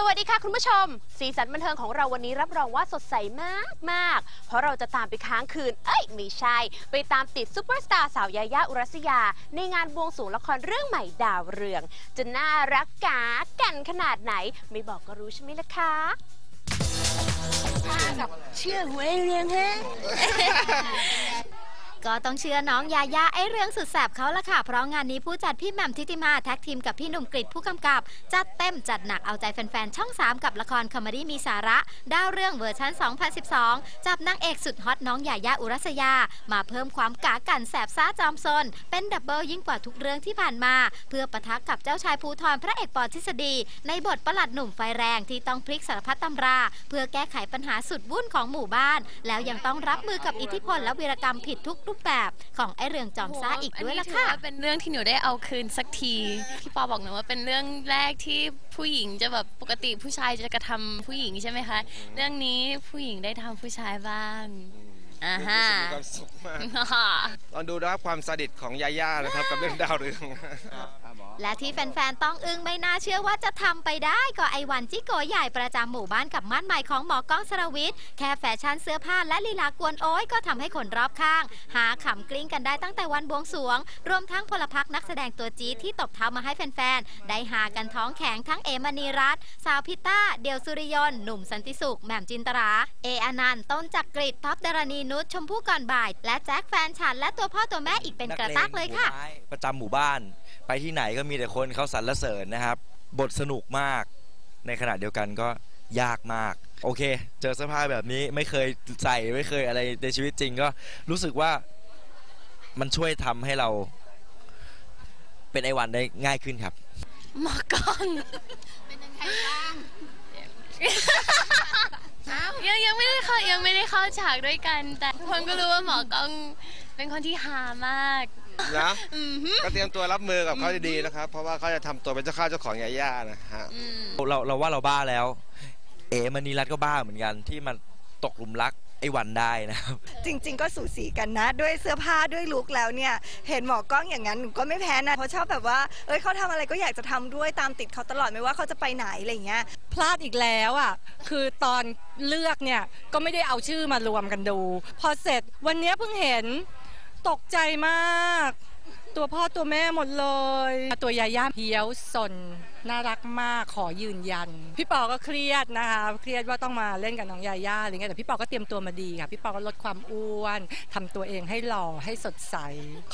สวัสดีค่ะคุณผู้ชม สีสันบันเทิงของเราวันนี้รับรองว่าสดใสมากมากเพราะเราจะตามไปค้างคืน เอ้ยไม่ใช่ ไปตามติดซุปเปอร์สตาร์สาวยายาอุรัสยา ในงานบวงสรวงละครเรื่องใหม่ดาวเรือง จะน่ารักกากันขนาดไหน ไม่บอกก็รู้ใช่ไหมล่ะคะเชื่อหวยเรียงฮะ ก็ต้องเชื่อน้องยาย่าไอเรื่องสุดแสบเขาละค่ะ เพราะงานนี้ผู้จัดพี่แหม่มทิติมาแท็กทีมกับพี่หนุ่มกริดผู้กำกับ จัดเต็มจัดหนักเอาใจแฟนๆ ช่อง 3 กับละครคอมเมดี้มีสาระ ดาวเรื่องเวอร์ชัน 2012 จับนางเอกสุดฮอตน้องยาย่าอุรัสยา มาเพิ่มความกากันแสบซ่าจอมซน เป็นดับเบิลยิ่งกว่าทุกเรื่องที่ผ่านมา เพื่อปะทะกับเจ้าชายภูทรพระเอกปอทฤษฎี ในบทประหลัดหนุ่มไฟแรงที่ต้องพลิกสารพัดตำรา เพื่อแก้ไขปัญหาสุดวุ่นของหมู่บ้าน แล้วยังต้องรับมือกับอิทธิพลและวีรกรรมผิดทุกรูปแบบของไอเรื่องจอมซ่าอีกด้วยล่ะค่ะอันนี้ถือว่าเป็นเรื่องที่หนูได้เอาคืนสักทีพี่ปอบอกหนูว่าเป็นเรื่องแรกที่ผู้หญิงจะแบบปกติผู้ชายจะกระทำผู้หญิงใช่ไหมคะ เรื่องนี้ผู้หญิงได้ทำผู้ชายบ้าง อ่าฮะ มีความสุขมากลองดูนะครับความสดิตของยาย่านะครับกับเรื่องดาวเรือง และที่แฟนๆ ต้องอึ้งไม่น่าเชื่อว่าจะทำไปได้ก็ไอวันจิโกใหญ่ประจำหมู่บ้านกับมั่นใหม่ของหมอกล้องสรวิทย์แค่แฟชั่นเสื้อผ้าและลีลากวนโอ้ยก็ทำให้คนรอบข้าง หาขำกลิ้งกันได้ตั้งแต่วันบวงสรวง รวมทั้งพลพรรคนักแสดงตัวจี๊ดที่ตบเท้ามาให้แฟนๆ ได้หากันท้องแข็งทั้งเอมณีรัตน์สาวพิต้า เดียวสุริยนต์หนุ่มสันติสุขแหม่มจินตรา เออนันต์ต้นจักรกริดท็อปดารณีนุชชมพู่ก่อนบ่าย และแจ็คแฟนฉันและตัวพ่อตัวแม่อีกเป็นกระตักเลยค่ะนักเลงหมู่ไม้ประจำหมู่บ้าน ไปที่ไหนก็มีแต่คนเขาสรรเสริญนะครับ บทสนุกมาก ในขณะเดียวกันก็ยากมาก โอเค เจอเสื้อผ้าแบบนี้ไม่เคยใส่ไม่เคยอะไรในชีวิตจริงก็รู้สึกว่ามันช่วยทำให้เรา เป็นไอวันได้ง่ายขึ้นครับหมอกล้องยัง ยังไม่ได้เข้ายังไม่ได้เข้าฉากด้วยกัน แต่ทุกคนก็รู้ว่าหมอกล้องเป็นคนที่หามากนะก็เตรียมตัวรับมือกับเขาดีๆนะครับ เพราะว่าเขาจะทำตัวเป็นเจ้าข้าเจ้าของยาย่านะฮะเราเราว่าเราบ้าแล้ว เอ๋มณีรัตน์ก็บ้าเหมือนกันที่มันตกหลุมรัก ไอ้วันได้นะครับ จริง ๆ ก็สูสีกันนะ ด้วยเสื้อผ้าด้วยลุคแล้วเนี่ย เห็นหมอกล้องอย่างนั้นหนูก็ไม่แพ้นะเพราะชอบแบบว่าเอ้ยเขาทำอะไรก็อยากจะทำด้วยตามติดเขาตลอดไม่ว่าเขาจะไปไหนอะไรอย่างเงี้ย พลาดอีกแล้วอะ คือตอนเลือกเนี่ยก็ไม่ได้เอาชื่อมารวมกันดู พอเสร็จวันเนี้ยเพิ่งเห็นตกใจมาก ตัวพ่อตัวแม่หมดเลย ตัวยาย่าเพียวสนน่ารักมากขอยืนยัน พี่ปอก็เครียดนะคะเครียดว่าต้องมาเล่นกับน้องยาย่าอะไรเงี้ยแต่พี่ปอก็เตรียมตัวมาดีค่ะพี่ปอก็ลดความอ้วนทำตัวเองให้หล่อให้สดใส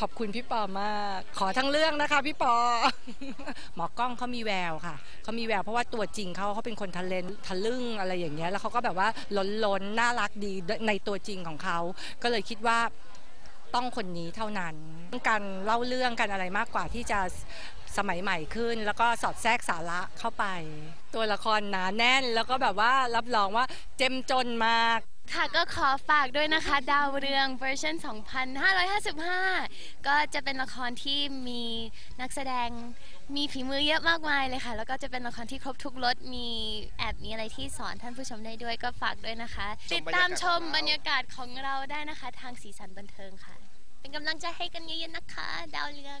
ขอบคุณพี่ปอมากขอทั้งเรื่องนะคะ พี่ปอ หมอกล้องเขามีแววค่ะเขามีแววเพราะว่าตัวจริงเขาเขาเป็นคนทะเลนทะลึ่งอะไรอย่างเงี้ยแล้วเขาก็แบบว่าล้นล้นๆน่ารักดีในตัวจริงของเขาก็เลยคิดว่าต้องคนนี้เท่านั้น การเล่าเรื่องกันอะไรมากกว่าที่จะ สมัยใหม่ขึ้น แล้วก็สอดแทรกสาระเข้าไป ตัวละครหนาแน่นแล้วก็แบบว่ารับรองว่าเจ็มจนมาก ค่ะก็ขอฝากด้วยนะคะ ดาวเรืองเวอร์ชัน2555 ก็จะเป็นละครที่มีนักแสดงมีฝีมือเยอะมากมายเลยค่ะ แล้วก็จะเป็นละครที่ครบทุกรสมีแอบมีอะไรที่สอนท่านผู้ชมได้ด้วยก็ฝากด้วยนะคะ ติดตามชมบรรยากาศของเราได้นะคะ ทางสีสันบันเทิงค่ะ เป็นกำลังใจให้กันเยอะๆนะคะ ดาวเรือง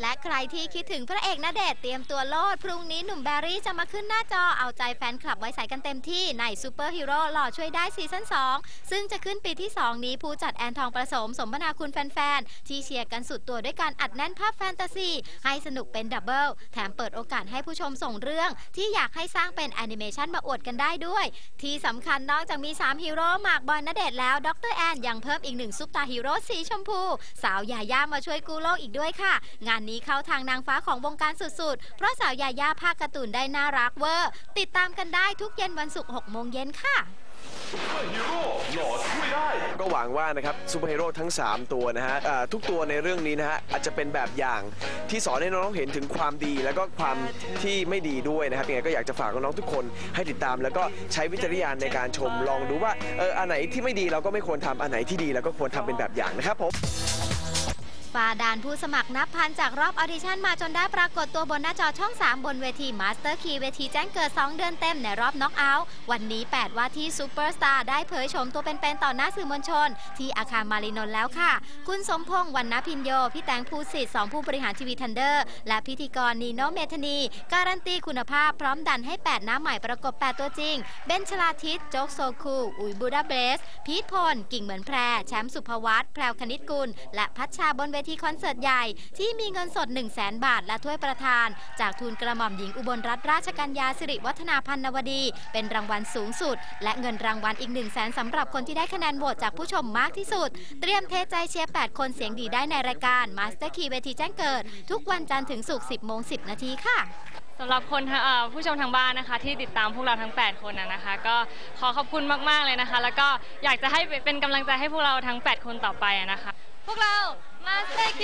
และใครที่คิดถึงพระเอกณเดชเตรียมตัวโลด พรุ่งนี้หนุ่มแบรี่จะมาขึ้นหน้าจอเอาใจแฟนคลับไว้ใส่กันเต็มที่ในซูเปอร์ฮีโร่หล่อช่วยได้ซีซั่น2 ซึ่งจะขึ้นปีที่ 2 นี้ผู้จัดแอนทองประสมสมนาคุณแฟนๆ ที่เชียร์กันสุดตัวด้วยการอัดแน่นภาพแฟนตาซี ให้สนุกเป็นดับเบิลแถมเปิดโอกาสให้ผู้ชมส่งเรื่อง ที่อยากให้สร้างเป็นแอนิเมชันมาอวดกันได้ด้วย ที่สำคัญนอกจากมี3ฮีโร่หมากบอลณเดชแล้วดรแอนยังเพิ่มอีกหนึ่งซุปตาฮีโร่สีชมพู สาวยาย่ามาช่วยกู้โลกอีกด้วยค่ะ งานนี้เข้าทางนางฟ้าของวงการสุดๆ เพราะสาวยาย่าภาคการ์ตูนได้น่ารักเวอร์ ติดตามกันได้ทุกเย็นวันศุกร์6โมงเย็นค่ะก็หวังว่านะครับซูเปอร์ฮีโร่ทั้ง 3 ตัวนะฮะอ่อทุกตัวในเรื่องนี้นะฮะอาจจะเป็นแบบอย่างที่สอนให้น้องๆเห็นถึงความดี แล้วก็ความที่ไม่ดีด้วยนะครับยังไงก็อยากจะฝากน้องๆทุกคนให้ติดตาม แล้วก็ใช้วิจารณญาณในการชมลองดูว่าเอออันไหนที่ไม่ดีเราก็ไม่ควรทำอันไหนที่ดีเราก็ควรทำเป็นแบบอย่างนะครับผม ฝ่าด่านผู้สมัครนับพันจากรอบออดิชั่นมาจนได้ปรากฏตัวบนหน้าจอช่อง 3 บนเวทีมาสเตอร์คีเวทีแจ้งเกิด 2 เดือนเต็มในรอบน็อกเอาท์วันนี้ 8 ว่าที่ซูเปอร์สตาร์ได้เผยโฉมตัวเป็นๆต่อหน้าสื่อมวลชน ที่อาคารมารีนนแล้วค่ะ คุณสมพงษ์วันนพินโย พี่แตงภูสิทธิ์สองผู้บริหารทีวีทันเดอร์ และพิธีกรนีโนเมธนี การันตีคุณภาพพร้อมดันให้8น้ำใหม่ประกบ 8 ตัวจริง เบนชลาทิศโจ๊กโซคูอุยบูดาเบสพีทพลกิ่งเหมือนแพรแชมป์สุภวัตแพรวคณิตกุลและพัชชาบนเวทีคอนเสิร์ตใหญ่ที่มีเงินสด 1 0 0 0 0แบาท และถ้วยประธาน จากทุนกระหม่อมหญิงอุบลรัตนราชกัญญาสิริวัฒนาพันนวดี เป็นรางวัลสูงสุด และเงินรางวัลอีก 1 0 0 0 0แสนสำหรับคนที่ได้คะแนนโหวตจากผู้ชมมากที่สุด เตรียมเทใจเชียร์ 8 คนเสียงดีได้ในรายการ Master Key เวทีแจ้งเกิด ทุกวันจันทร์ถึงศุกร์10โมง10 นาทีค่ะสำหรับคนทางเอ่อผู้ชมทางบ้านนะคะ ที่ติดตามพวกเราทั้ง 8 คนนะนะคะ ก็ขอขอบคุณมาก ๆ เลยนะคะ แล้วก็อยากจะให้เป็นกำลังใจให้พวกเราทั้ง 8 คนต่อไปอะนะคะ พวกเรา มาสเ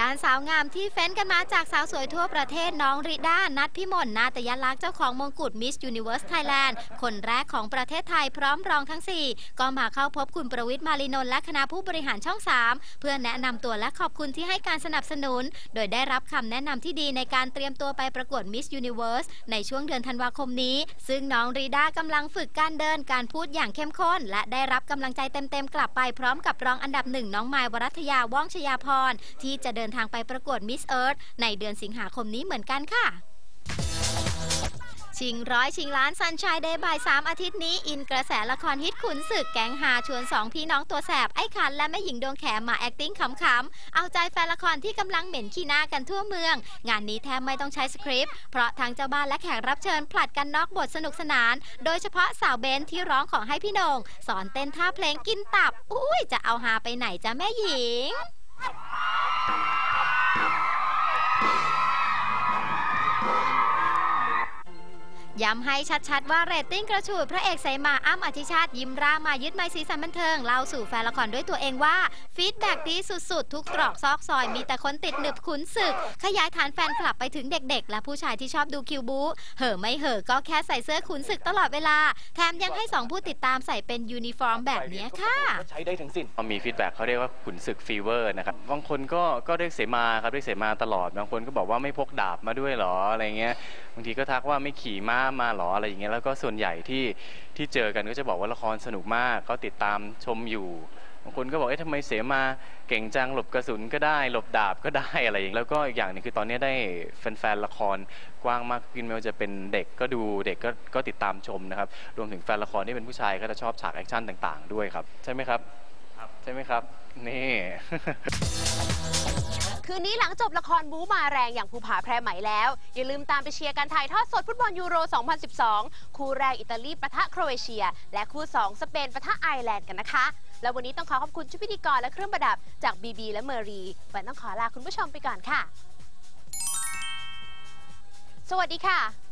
ด้านสาวงามที่เฟ้นกันมาจากสาวสวยทั่วประเทศน้องริด้านัทพิมลนาตยลักษณ์เจ้าของมงกุฎมิสยูนิเว r ร์สไทยแลนด์คนแรกของประเทศไทยพร้อมรองทั้ง 4 ก็มาเข้าพบคุณประวิทย์มาลีนนท์และคณะผู้บริหารช่อง 3 เพื่อแนะนำตัวและขอบคุณที่ให้การสนับสนุน โดยได้รับคำแนะนำที่ดีในการเตรียมตัวไปประกวดมิสยูนิเว r ร์สในช่วงเดือนธันวาคมนี้ ซึ่งน้องริด้ากำลังฝึกการเดินการพูดอย่างเข้มข้น และได้รับกำลังใจเต็มๆกลับไปพร้อมกับรองอันดับหนึ่งน้องไมายวรัตยาว่องชยาพรที่จะเดินนทางไปประกวดมิสเอิร์ธในเดือนสิงหาคมนี้เหมือนกันค่ะชิงร้อยชิงล้านซันชายเดย์บ่ายสามอาทิตย์นี้ อินกระแสละครฮิตขุนศึกแกงหาชวนสองพี่น้องตัวแสบไอ้ขันและแม่หญิงดวงแขมมา acting ขำๆ เอาใจแฟนละครที่กำลังเหม็นขี้หน้ากันทั่วเมือง งานนี้แทบไม่ต้องใช้สคริปต์ เพราะทางเจ้าบ้านและแขกรับเชิญผลัดกันนอกบทสนุกสนาน โดยเฉพาะสาวเบนที่ร้องของให้พี่นงสอนเต้นท่าเพลงกินตับ อุ้ยจะเอาหาไปไหนจ้ะแม่หญิง ย้ำให้ชัดๆว่าเรตติ้งกระฉูดพระเอกเสมาอ้ำอธิชาติยิ้มร่ามายึดไมค์สีสันบันเทิงเล่าสู่แฟนละครด้วยตัวเองว่าฟีดแบ็กดีสุดๆ ทุกตรอกซอกซอยมีแต่คนติดหนึบขุนศึก ขยายฐานแฟนคลับไปถึงเด็กๆ และผู้ชายที่ชอบดูคิวบูเห่อะไม่เห่อะก็แค่ใส่เสื้อขุนศึกตลอดเวลา แถมยังให้สองผู้ติดตามใส่เป็นยูนิฟอร์มแบบนี้ค่ะใช้ได้ทั้งสิ้นมีฟีดแบ็กเขาเรียกว่าขุนศึกฟีเวอร์นะครับบางคนก็ก็เรียกเสมาครับเรียกเสมาตลอดบางคนก็บอกว่าไม่พกดาบมาด้วยหรออะไรเงี้ยบางทีก็ทักว่าไม่ขี่ม้ามาหรออะไรอย่างเงี้ยแล้วก็ส่วนใหญ่ที่ที่เจอกันก็จะบอกว่าละครสนุกมากก็ติดตามชมอยู่บางคนก็บอกเอ๊ะทำไมเสมาเก่งจังหลบกระสุนก็ได้หลบดาบก็ได้อะไรอย่างเงี้ยแล้วก็อีกอย่างหนึงคือตอนนี้ได้แฟนๆละครกว้างมากขึ้นไม่ว่าจะเป็นเด็กก็ดูเด็กก็ก็ติดตามชมนะครับรวมถึงแฟนละครที่เป็นผู้ชายก็จะชอบฉากแอคชั่นต่าง ๆ ด้วยครับ ใช่ไหมครับ ใช่ไหมครับ นี่ คืนนี้หลังจบละครบู๊มาแรงอย่างภูผาแพรไหมแล้ว อย่าลืมตามไปเชียร์การถ่ายทอดสดฟุตบอลยูโร 2012 คู่แรกอิตาลีปะทะโครเอเชีย และคู่ 2 สเปนปะทะไอร์แลนด์กันนะคะ แล้ววันนี้ต้องขอขอบคุณชุดพิธีกรและเครื่องประดับจากบีบีและเมอรีวันต้องขอลาคุณผู้ชมไปก่อนค่ะ สวัสดีค่ะ